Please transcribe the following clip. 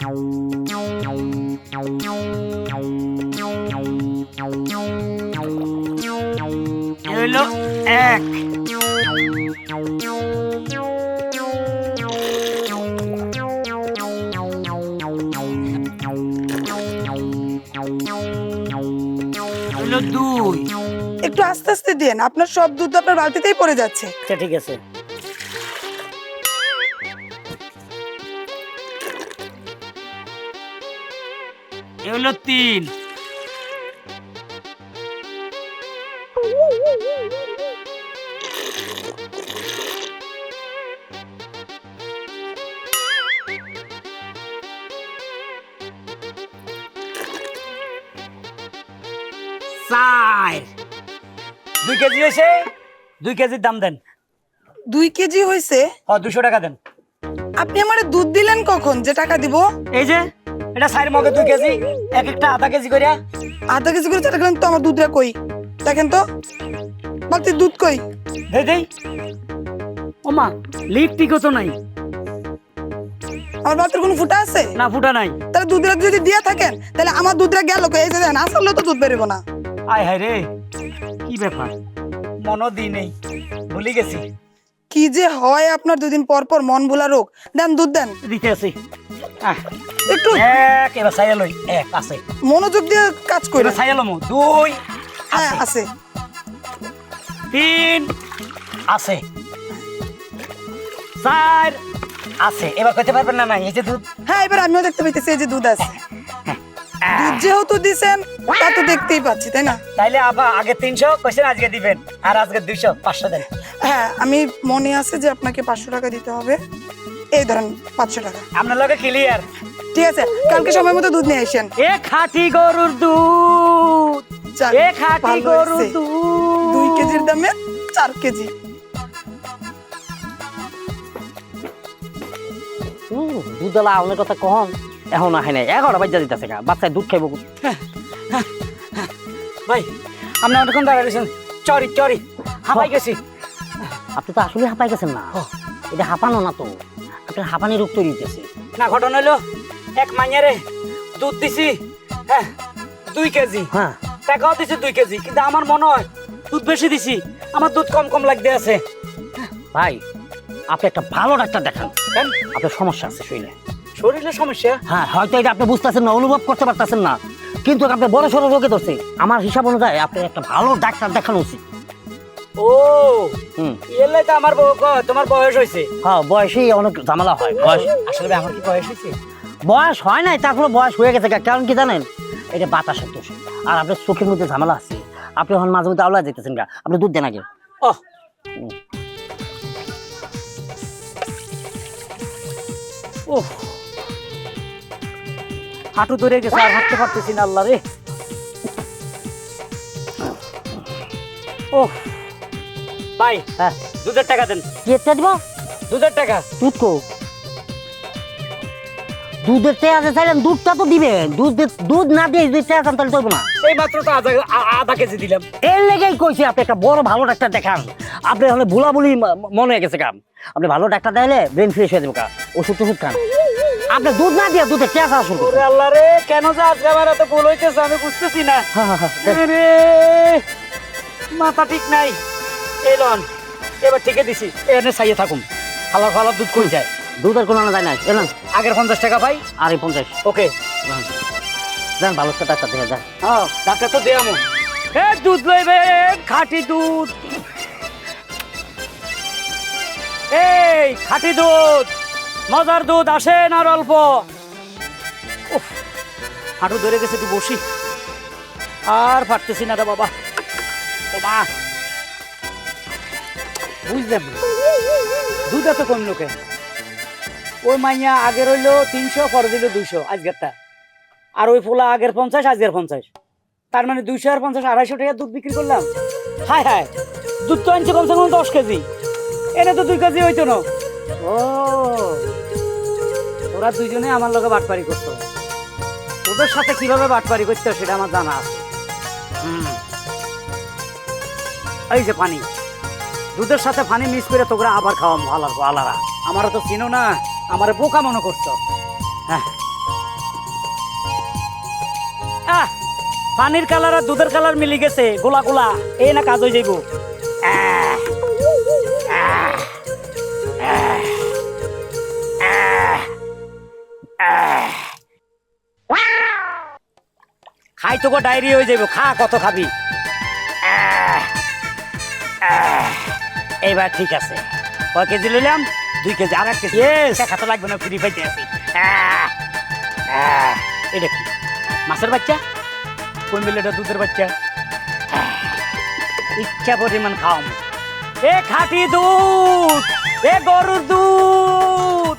এ হইল এক। দুই। একটু আস্তে আস্তে দেন আপনার সব দুধ আপনার বালতিতেই পড়ে যাচ্ছে। আচ্ছা ঠিক আছে। এ হলো তিন। চার। দুই কেজি হয়েছে? দুই কেজির দাম দেন। দুই কেজি হয়েছে? হ দুশো টাকা দেন। আপনি আমারে দুধ দিলেন কখন? যে টাকা দিব? এই যে এটা সাইড মগে দুই কেজি এক একটা আধা কেজি করিয়া। আধা কেজি করে চাটা তো আমার দুধটা কই? দেখেন তো। বালতির দুধ কই? দেই। দেই ওমা লিপটিকও তো নাই। আমার বালতির কোনো ফুটা আছে? না ফুটা নাই। তাহলে দুধটা যদি দিয়ে থাকেন তাহলে আমার দুধটা গেল কই? এই যে আসলে তো দুধ বেরোবো না। আয় হায় রে কি ব্যাপার? মনও দি নেই। ভুলে গেছি। কি যে হয় আপনার দুদিন পর পর মন ভোলা রোগ? দেন দুধ দেন। দিতে আছি। একটু। এক এবার সাইয়া লই। এক আছে। মনোযোগ দিয়ে কাজ করে। এবার সাইয়া লমু। দুই হ্যাঁ আছে। তিন আছে। চার আছে। এবার কইতে পারবেন না নাই? এই যে দুধ। হ্যাঁ এবার আমিও দেখতে পাইতেছি এই যে দুধ আছে। দুধ যেহেতু দিছেন তা তো দেখতেই পাচ্ছি তাই না? তাইলে আবার আগে তিনশো কইছেন আজকে দিবেন আর আজকে দুইশো পাঁচশো দেন। হ্যাঁ আমি মনে আছে যে আপনাকে পাঁচশো টাকা দিতে হবে। এই ধরেন পাঁচশো টাকা। আপনার লগে ক্লিয়ার ঠিক আছে কালকে সময় মতো দুধ নিয়ে আসেন। এ খাঁটি গরুর দুধ। যাক, এ খাঁটি ভালো গরুর হয়েছে। দুধ। দুই কেজির দামে চার কেজি। দুধলা অনেক কথা কহন এখন আহে নাই এগারো বাজ্যা দিতেছে গা বাচ্চায় দুধ খাইব ভাই আপনি অনেকক্ষণ রয়েছেন। চরি চরি হাঁপাই গেছি। আপনি তো আসলে হাঁপাই গেছেন না। এটা হাঁপানো না তো। আপনার হাঁপানি রোগ তৈরি হইতেছে। না ঘটনা হলো এক মাইয়ারে দুধ দিছি হ্যাঁ দুই কেজি। হ্যাঁ। টাকাও দিছি দুই কেজি কিন্তু আমার মনে হয় দুধ বেশি দিছি আমার দুধ কম কম লাগতে আছে। ভাই আপনি একটা ভালো ডাক্তার দেখান। কেন? আপনার সমস্যা আছে শরীরে শরীরের সমস্যা? হ্যাঁ হয়তো এটা আপনি বুঝতেছেন না অনুভব করতে পারতেছেন না। কিন্তু আপনি বড় সড়ো রোগে ধরছে। আমার হিসাব অনুযায়ী আপনি একটা ভালো ডাক্তার দেখানো উচিত। ও হুম। এলে তো আমার বউ তোমার বয়স হয়েছে হ্যাঁ বয়সেই অনেক ঝামেলা হয়। বয়স আসলে আমার কি বয়স হয়েছে বয়স হয় নাই তারপরে বয়স হয়ে গেছে। কারণ কি জানেন? এটা বাতাসের দোষ। আর আপনার চোখের মধ্যে ঝামেলা আছে। আপনি এখন মাঝে মধ্যে আওলা যেতেছেন গা। আপনি দুধ দেন আগে। ও ওহ। হাঁটু ধরে গেছে আর হাঁটতে পারতেছি না আল্লাহ রে। ও ভাই হ্যাঁ। দুধের টাকা দেন। কি একটা দিব? দুধের টাকা। দুধ কো? দুধের চেয়ে আছে চাইলেন দুধটা তো দিবেন দুধ দুধ না দিয়ে যদি চেয়ে আছেন তাহলে চলবে না। এই মাত্র তো আধা আধা কেজি দিলাম। এর লেগেই কইছি আপনি একটা বড় ভালো ডাক্তার দেখান। আপনি হলে ভুলাভুলি মনে হয়ে গেছে কাম। আপনি ভালো ডাক্তার দেখালে ব্রেন ফ্রেশ হয়ে যাবে ওষুধ টষুধ খান। আপনি দুধ না দিয়ে দুধের চেয়ে আসা শুরু ওরে আল্লাহ রে কেন যে আজকে আমার এত ভুল হইতেছে আমি বুঝতেছি না। আরে মাথা ঠিক নাই। এলন এবার ঠিকে দিছি। এনে চাইয়ে থাকুন। হালার ফালার দুধ কই যায়? দুধের কোনো আনা যায় না। এলাম আগের পঞ্চাশ টাকা পাই? আর এই পঞ্চাশ। ওকে। যান ভালো একটা ডাক্তার দেখে যান। হ্যাঁ ডাক্তার তো দেয়ামো এ দুধ লইবে খাঁটি দুধ। এই খাঁটি দুধ। মজার দুধ আসেন আর অল্প। হাঁটু ধরে গেছে একটু বসি। আর পারতেছি না রে বাবা। বুঝলাম দুধ এত কম লোকে। ওই মাইয়া আগের হইল তিনশো, পরে দিল দুইশো, আজকেরটা। আর ওই পোলা আগের পঞ্চাশ, আজকের পঞ্চাশ। তার মানে দুইশো আর পঞ্চাশ, আড়াইশো টাকা দুধ বিক্রি করলাম। হায় হায়, দুধ তো আনছে কমসে কম দশ কেজি। এনে তো দুই কেজি হইতো না। ও ওরা দুইজনে আমার লগে বাটপারি করতো। ওদের সাথে কীভাবে বাটপারি করতে সেটা আমার জানা আছে। হুম। এই যে পানি। দুধের সাথে পানি মিস করে তোমরা আবার খাওয়া আলার আলারা। আমার তো চিনো না, আমার বোকা মনে করত হ্যাঁ। পানির কালার আর দুধের কালার মিলি গেছে, গোলা গোলা। এই না কাজ হয়ে যাইব। খাই তো ডায়রি হয়ে যাইব খা কত খাবি। এইবার ঠিক আছে। কয় কেজি লইলাম? দুই কেজি আর এক কেজি টাকা তো লাগবে না ফ্রি পাইতে আছি। এটা কি? মাছের বাচ্চা? কোন মিলে এটা দুধের বাচ্চা? ইচ্ছা পরিমাণ খাওয়াম এ খাঁটি দুধ এ গরুর দুধ।